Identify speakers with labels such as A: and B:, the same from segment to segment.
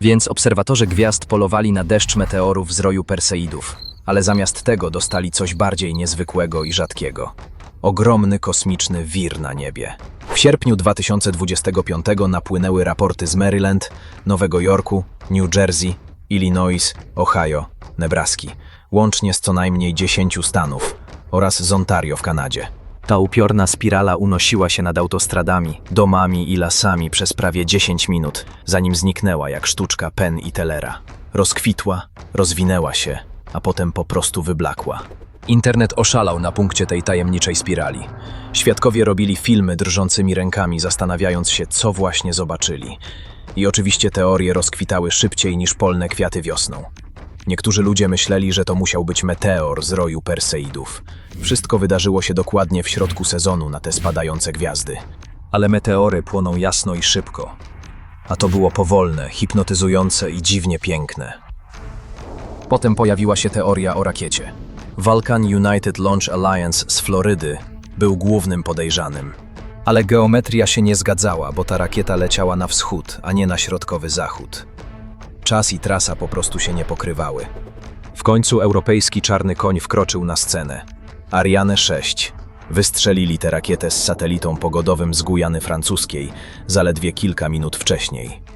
A: Więc obserwatorzy gwiazd polowali na deszcz meteorów z roju Perseidów, ale zamiast tego dostali coś bardziej niezwykłego i rzadkiego. Ogromny kosmiczny wir na niebie. W sierpniu 2025 napłynęły raporty z Maryland, Nowego Jorku, New Jersey, Illinois, Ohio, Nebraski, łącznie z co najmniej 10 stanów oraz z Ontario w Kanadzie. Ta upiorna spirala unosiła się nad autostradami, domami i lasami przez prawie 10 minut, zanim zniknęła jak sztuczka Penn i Tellera. Rozkwitła, rozwinęła się, a potem po prostu wyblakła. Internet oszalał na punkcie tej tajemniczej spirali. Świadkowie robili filmy drżącymi rękami, zastanawiając się, co właśnie zobaczyli. I oczywiście teorie rozkwitały szybciej niż polne kwiaty wiosną. Niektórzy ludzie myśleli, że to musiał być meteor z roju Perseidów. Wszystko wydarzyło się dokładnie w środku sezonu na te spadające gwiazdy. Ale meteory płoną jasno i szybko. A to było powolne, hipnotyzujące i dziwnie piękne. Potem pojawiła się teoria o rakiecie. Vulcan United Launch Alliance z Florydy był głównym podejrzanym. Ale geometria się nie zgadzała, bo ta rakieta leciała na wschód, a nie na środkowy zachód. Czas i trasa po prostu się nie pokrywały. W końcu europejski czarny koń wkroczył na scenę. Ariane 6. Wystrzelili tę rakietę z satelitą pogodowym z Gujany Francuskiej zaledwie kilka minut wcześniej.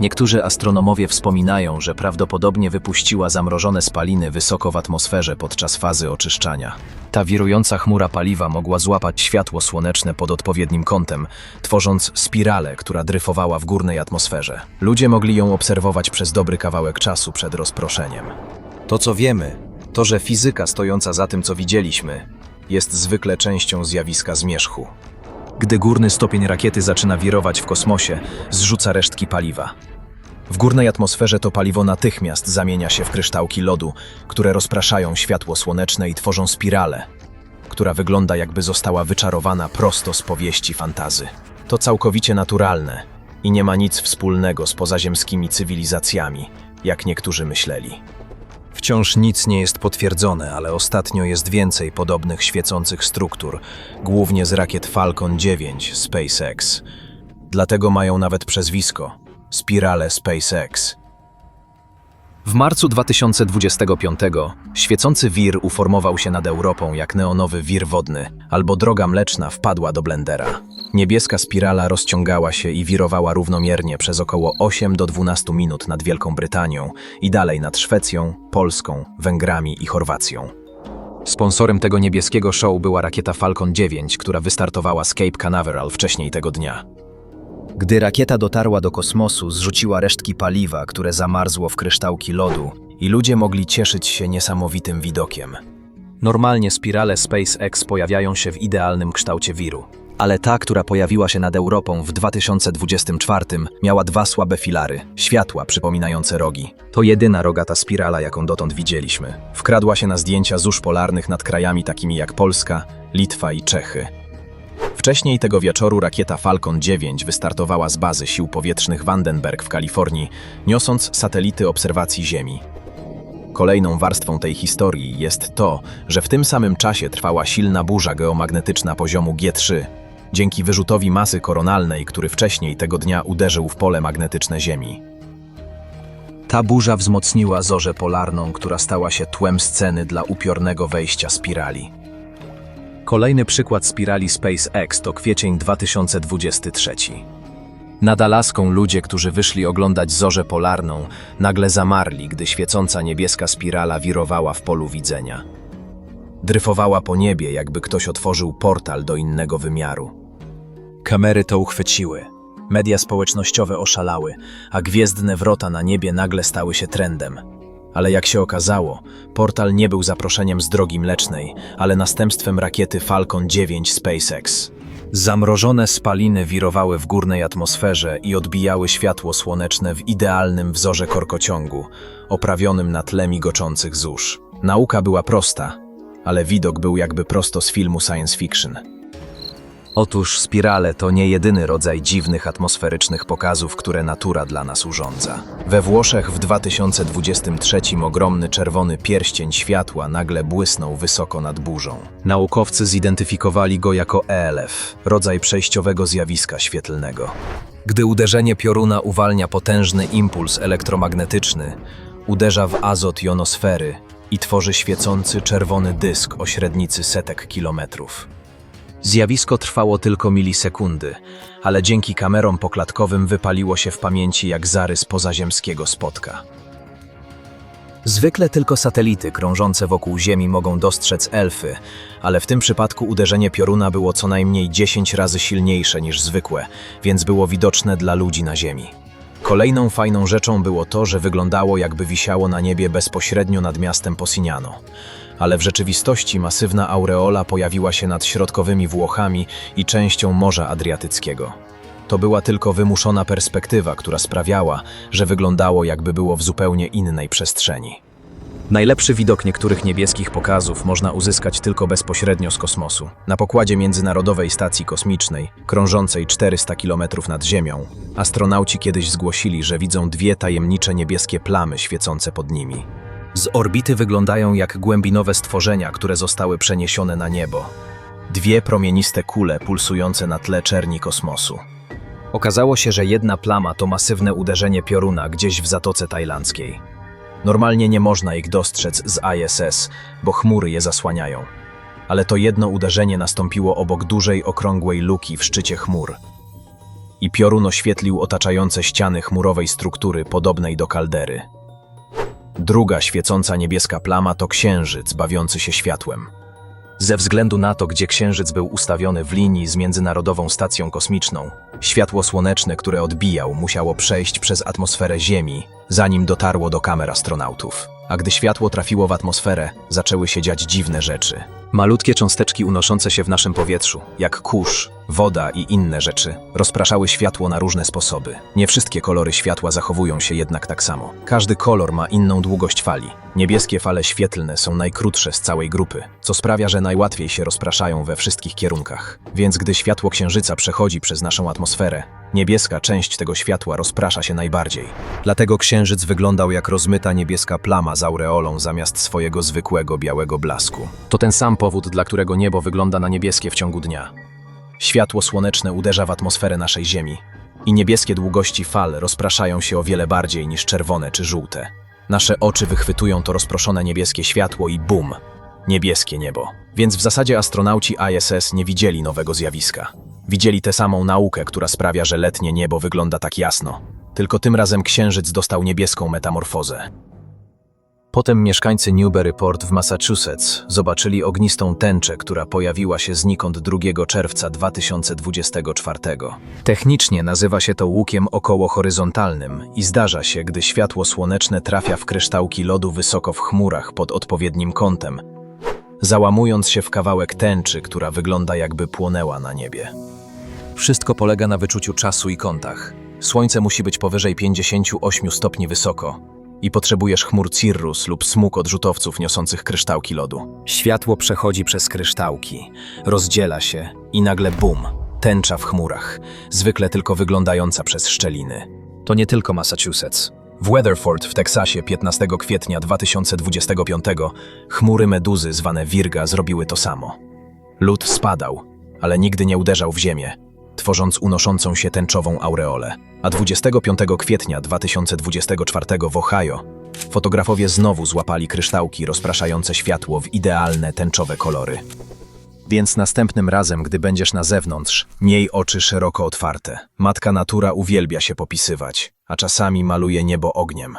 A: Niektórzy astronomowie wspominają, że prawdopodobnie wypuściła zamrożone spaliny wysoko w atmosferze podczas fazy oczyszczania. Ta wirująca chmura paliwa mogła złapać światło słoneczne pod odpowiednim kątem, tworząc spiralę, która dryfowała w górnej atmosferze. Ludzie mogli ją obserwować przez dobry kawałek czasu przed rozproszeniem. To, co wiemy, to, że fizyka stojąca za tym, co widzieliśmy, jest zwykle częścią zjawiska zmierzchu. Gdy górny stopień rakiety zaczyna wirować w kosmosie, zrzuca resztki paliwa. W górnej atmosferze to paliwo natychmiast zamienia się w kryształki lodu, które rozpraszają światło słoneczne i tworzą spiralę, która wygląda jakby została wyczarowana prosto z powieści fantazy. To całkowicie naturalne i nie ma nic wspólnego z pozaziemskimi cywilizacjami, jak niektórzy myśleli. Wciąż nic nie jest potwierdzone, ale ostatnio jest więcej podobnych świecących struktur, głównie z rakiet Falcon 9 SpaceX. Dlatego mają nawet przezwisko Spirale SpaceX. W marcu 2025 świecący wir uformował się nad Europą jak neonowy wir wodny, albo droga mleczna wpadła do blendera. Niebieska spirala rozciągała się i wirowała równomiernie przez około 8 do 12 minut nad Wielką Brytanią i dalej nad Szwecją, Polską, Węgrami i Chorwacją. Sponsorem tego niebieskiego show była rakieta Falcon 9, która wystartowała z Cape Canaveral wcześniej tego dnia. Gdy rakieta dotarła do kosmosu, zrzuciła resztki paliwa, które zamarzło w kryształki lodu i ludzie mogli cieszyć się niesamowitym widokiem. Normalnie spirale SpaceX pojawiają się w idealnym kształcie wiru. Ale ta, która pojawiła się nad Europą w 2024, miała dwa słabe filary, światła przypominające rogi. To jedyna rogata spirala, jaką dotąd widzieliśmy. Wkradła się na zdjęcia zórz polarnych nad krajami takimi jak Polska, Litwa i Czechy. Wcześniej tego wieczoru rakieta Falcon 9 wystartowała z bazy sił powietrznych Vandenberg w Kalifornii, niosąc satelity obserwacji Ziemi. Kolejną warstwą tej historii jest to, że w tym samym czasie trwała silna burza geomagnetyczna poziomu G3, dzięki wyrzutowi masy koronalnej, który wcześniej tego dnia uderzył w pole magnetyczne Ziemi. Ta burza wzmocniła zorzę polarną, która stała się tłem sceny dla upiornego wejścia spirali. Kolejny przykład spirali SpaceX to kwiecień 2023. Nad Alaską ludzie, którzy wyszli oglądać zorzę polarną, nagle zamarli, gdy świecąca niebieska spirala wirowała w polu widzenia. Dryfowała po niebie, jakby ktoś otworzył portal do innego wymiaru. Kamery to uchwyciły. Media społecznościowe oszalały, a gwiezdne wrota na niebie nagle stały się trendem. Ale jak się okazało, portal nie był zaproszeniem z drogi mlecznej, ale następstwem rakiety Falcon 9 SpaceX. Zamrożone spaliny wirowały w górnej atmosferze i odbijały światło słoneczne w idealnym wzorze korkociągu, oprawionym na tle migoczących zórz. Nauka była prosta, ale widok był jakby prosto z filmu science fiction. Otóż spirale to nie jedyny rodzaj dziwnych atmosferycznych pokazów, które natura dla nas urządza. We Włoszech w 2023 ogromny czerwony pierścień światła nagle błysnął wysoko nad burzą. Naukowcy zidentyfikowali go jako ELF, rodzaj przejściowego zjawiska świetlnego. Gdy uderzenie pioruna uwalnia potężny impuls elektromagnetyczny, uderza w azot jonosfery i tworzy świecący czerwony dysk o średnicy setek kilometrów. Zjawisko trwało tylko milisekundy, ale dzięki kamerom poklatkowym wypaliło się w pamięci jak zarys pozaziemskiego spotka. Zwykle tylko satelity krążące wokół Ziemi mogą dostrzec elfy, ale w tym przypadku uderzenie pioruna było co najmniej 10 razy silniejsze niż zwykłe, więc było widoczne dla ludzi na Ziemi. Kolejną fajną rzeczą było to, że wyglądało jakby wisiało na niebie bezpośrednio nad miastem Posignano. Ale w rzeczywistości masywna aureola pojawiła się nad środkowymi Włochami i częścią Morza Adriatyckiego. To była tylko wymuszona perspektywa, która sprawiała, że wyglądało jakby było w zupełnie innej przestrzeni. Najlepszy widok niektórych niebieskich pokazów można uzyskać tylko bezpośrednio z kosmosu. Na pokładzie Międzynarodowej Stacji Kosmicznej, krążącej 400 km nad Ziemią, astronauci kiedyś zgłosili, że widzą dwie tajemnicze niebieskie plamy świecące pod nimi. Z orbity wyglądają jak głębinowe stworzenia, które zostały przeniesione na niebo. Dwie promieniste kule pulsujące na tle czerni kosmosu. Okazało się, że jedna plama to masywne uderzenie pioruna gdzieś w Zatoce Tajlandzkiej. Normalnie nie można ich dostrzec z ISS, bo chmury je zasłaniają. Ale to jedno uderzenie nastąpiło obok dużej, okrągłej luki w szczycie chmur. I piorun oświetlił otaczające ściany chmurowej struktury podobnej do kaldery. Druga świecąca niebieska plama to księżyc bawiący się światłem. Ze względu na to, gdzie księżyc był ustawiony w linii z Międzynarodową Stacją Kosmiczną, światło słoneczne, które odbijał, musiało przejść przez atmosferę Ziemi, zanim dotarło do kamer astronautów. A gdy światło trafiło w atmosferę, zaczęły się dziać dziwne rzeczy. Malutkie cząsteczki unoszące się w naszym powietrzu, jak kurz, woda i inne rzeczy, rozpraszały światło na różne sposoby. Nie wszystkie kolory światła zachowują się jednak tak samo. Każdy kolor ma inną długość fali. Niebieskie fale świetlne są najkrótsze z całej grupy, co sprawia, że najłatwiej się rozpraszają we wszystkich kierunkach. Więc gdy światło księżyca przechodzi przez naszą atmosferę, niebieska część tego światła rozprasza się najbardziej. Dlatego księżyc wyglądał jak rozmyta niebieska plama z aureolą zamiast swojego zwykłego białego blasku. To ten sam powód, dla którego niebo wygląda na niebieskie w ciągu dnia. Światło słoneczne uderza w atmosferę naszej Ziemi i niebieskie długości fal rozpraszają się o wiele bardziej niż czerwone czy żółte. Nasze oczy wychwytują to rozproszone niebieskie światło i bum! Niebieskie niebo. Więc w zasadzie astronauci ISS nie widzieli nowego zjawiska. Widzieli tę samą naukę, która sprawia, że letnie niebo wygląda tak jasno. Tylko tym razem księżyc dostał niebieską metamorfozę. Potem mieszkańcy Newburyport w Massachusetts zobaczyli ognistą tęczę, która pojawiła się znikąd 2 czerwca 2024. Technicznie nazywa się to łukiem okołohoryzontalnym i zdarza się, gdy światło słoneczne trafia w kryształki lodu wysoko w chmurach pod odpowiednim kątem, załamując się w kawałek tęczy, która wygląda jakby płonęła na niebie. Wszystko polega na wyczuciu czasu i kątach. Słońce musi być powyżej 58 stopni wysoko i potrzebujesz chmur cirrus lub smug odrzutowców niosących kryształki lodu. Światło przechodzi przez kryształki, rozdziela się i nagle bum, tęcza w chmurach, zwykle tylko wyglądająca przez szczeliny. To nie tylko Massachusetts. W Weatherford w Teksasie 15 kwietnia 2025 chmury meduzy zwane Virga zrobiły to samo. Lód spadał, ale nigdy nie uderzał w ziemię, tworząc unoszącą się tęczową aureolę. A 25 kwietnia 2024 w Ohio fotografowie znowu złapali kryształki rozpraszające światło w idealne tęczowe kolory. Więc następnym razem, gdy będziesz na zewnątrz, miej oczy szeroko otwarte. Matka natura uwielbia się popisywać, a czasami maluje niebo ogniem.